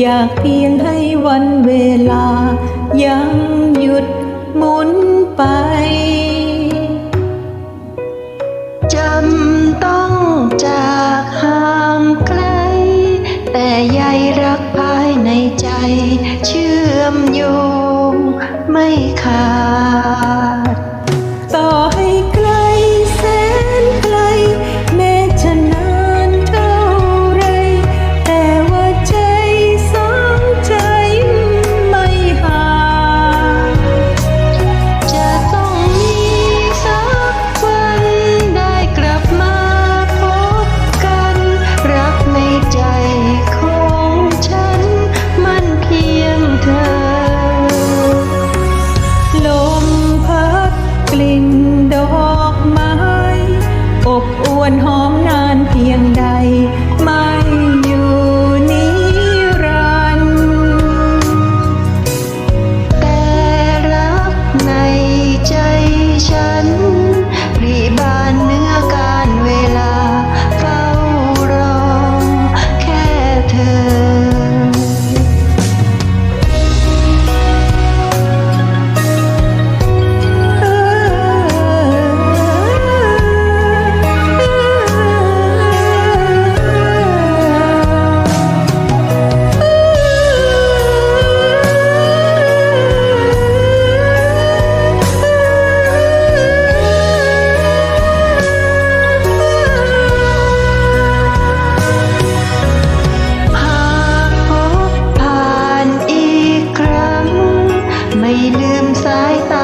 อยากเพียงให้วันเวลา ยังหยุดหมุนไป จำต้องจากห่างไกล แต่ใยรักภายในใจ เชื่อมโยงไม่ขาด ลืมสายตา